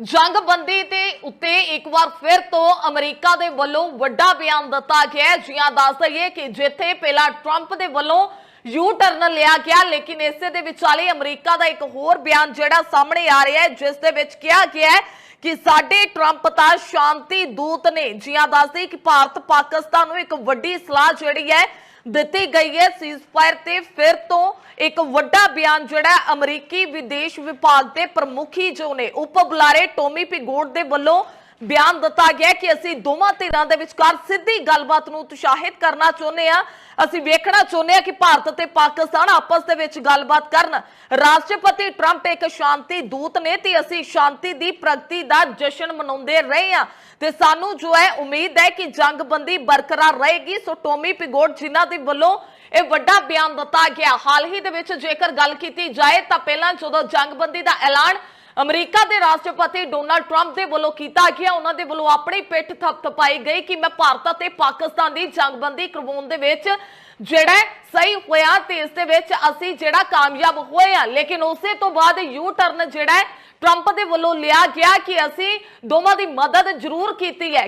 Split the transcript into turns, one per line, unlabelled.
ਜੰਗਬੰਦੀ ਦੇ ਉੱਤੇ ਇੱਕ ਵਾਰ ਫਿਰ ਤੋਂ ਅਮਰੀਕਾ ਦੇ ਵੱਲੋਂ ਵੱਡਾ ਬਿਆਨ ਦਿੱਤਾ ਗਿਆ ਹੈ। ਦੱਸ ਦਈਏ ਕਿ ਜਿੱਥੇ ਪਹਿਲਾਂ ਟਰੰਪ ਦੇ ਵੱਲੋਂ ਯੂ ਟਰਨ ਲਿਆ ਗਿਆ, ਲੇਕਿਨ ਇਸੇ ਦੇ ਵਿਚਾਲੇ ਅਮਰੀਕਾ ਦਾ ਇੱਕ ਹੋਰ ਬਿਆਨ ਜਿਹੜਾ ਸਾਹਮਣੇ ਆ ਰਿਹਾ ਹੈ, ਜਿਸ ਦੇ ਵਿੱਚ ਕਿਹਾ ਗਿਆ ਹੈ ਕਿ ਸਾਡੇ ਟਰੰਪ ਤਾਂ ਸ਼ਾਂਤੀ ਦੂਤ ਨੇ। ਜੀਆਂ ਦੱਸਦੇ ਕਿ ਭਾਰਤ ਪਾਕਿਸਤਾਨ ਨੂੰ ਇੱਕ ਵੱਡੀ ਸਲਾਹ ਜਿਹੜੀ ਹੈ ਦਿੱਤੀ ਗਈ ਹੈ ਸੀਜ਼ਫਾਇਰ ਤੇ ਫਿਰ ਤੋਂ ਇੱਕ ਵੱਡਾ ਬਿਆਨ ਜਿਹੜਾ ਅਮਰੀਕੀ ਵਿਦੇਸ਼ ਵਿਭਾਗ ਦੇ ਪ੍ਰਮੁਖੀ ਜੋ ਨੇ, ਉਪ ਬੁਲਾਰੇ ਟੋਮੀ ਪਿਗੋਟ ਦੇ ਵੱਲੋਂ ਬਿਆਨ ਦਿੱਤਾ ਗਿਆ ਕਿ ਅਸੀਂ ਦੋਵਾਂ ਧਿਰਾਂ ਦੇ ਵਿਚਕਾਰ ਸਿੱਧੀ ਗੱਲਬਾਤ ਨੂੰ ਉਤਸ਼ਾਹਿਤ ਕਰਨਾ ਚਾਹੁੰਦੇ ਆ ਅਸੀਂ ਵੇਖਣਾ ਚਾਹੁੰਦੇ ਆ ਕਿ ਭਾਰਤ ਅਤੇ ਪਾਕਿਸਤਾਨ ਆਪਸ ਦੇ ਵਿੱਚ ਗੱਲਬਾਤ ਕਰਨ। ਰਾਸ਼ਟਰਪਤੀ ਟਰੰਪ ਇੱਕ ਸ਼ਾਂਤੀ ਦੂਤ ਨੇ ਤੇ ਅਸੀਂ ਸ਼ਾਂਤੀ ਦੀ ਪ੍ਰਗਤੀ ਦਾ ਜਸ਼ਨ ਮਨਾਉਂਦੇ ਰਹੇ ਆ ਤੇ ਸਾਨੂੰ ਜੋ ਹੈ ਉਮੀਦ ਹੈ ਕਿ ਜੰਗਬੰਦੀ ਬਰਕਰਾਰ ਰਹੇਗੀ। ਸੋ ਟੋਮੀ ਪਿਗੋਟ ਜਿਨ੍ਹਾਂ ਦੇ ਵੱਲੋਂ ਇਹ ਵੱਡਾ ਬਿਆਨ ਦਿੱਤਾ ਗਿਆ। ਹਾਲ ਹੀ ਦੇ ਵਿੱਚ ਜੇਕਰ ਗੱਲ ਕੀਤੀ ਜਾਏ ਤਾਂ ਪਹਿਲਾਂ ਜਦੋਂ ਜੰਗਬੰਦੀ ਦਾ ਐਲਾਨ ਅਮਰੀਕਾ ਦੇ ਰਾਸ਼ਟਰਪਤੀ ਡੋਨਾਲਡ ਟਰੰਪ ਦੇ ਵੱਲੋਂ ਕੀਤਾ ਗਿਆ। ਉਹਨਾਂ ਦੇ ਵੱਲੋਂ ਆਪਣੀ ਪਿੱਠ ਥਪਥਪਾਈ ਗਈ ਕਿ ਮੈਂ ਭਾਰਤ ਅਤੇ ਪਾਕਿਸਤਾਨ ਦੀ ਜੰਗਬੰਦੀ ਕਰਵਾਉਣ ਦੇ ਵਿੱਚ ਜਿਹੜਾ ਸਹੀ ਹੋਇਆ ਤੇ ਇਸ ਦੇ ਵਿੱਚ ਅਸੀਂ ਜਿਹੜਾ ਕਾਮਯਾਬ ਹੋਏ ਆ ਲੇਕਿਨ ਉਸੇ ਤੋਂ ਬਾਅਦ ਯੂ ਟਰਨ ਜਿਹੜਾ ਟਰੰਪ ਦੇ ਵੱਲੋਂ ਲਿਆ ਗਿਆ ਕਿ ਅਸੀਂ ਦੋਵਾਂ ਦੀ ਮਦਦ ਜ਼ਰੂਰ ਕੀਤੀ ਹੈ।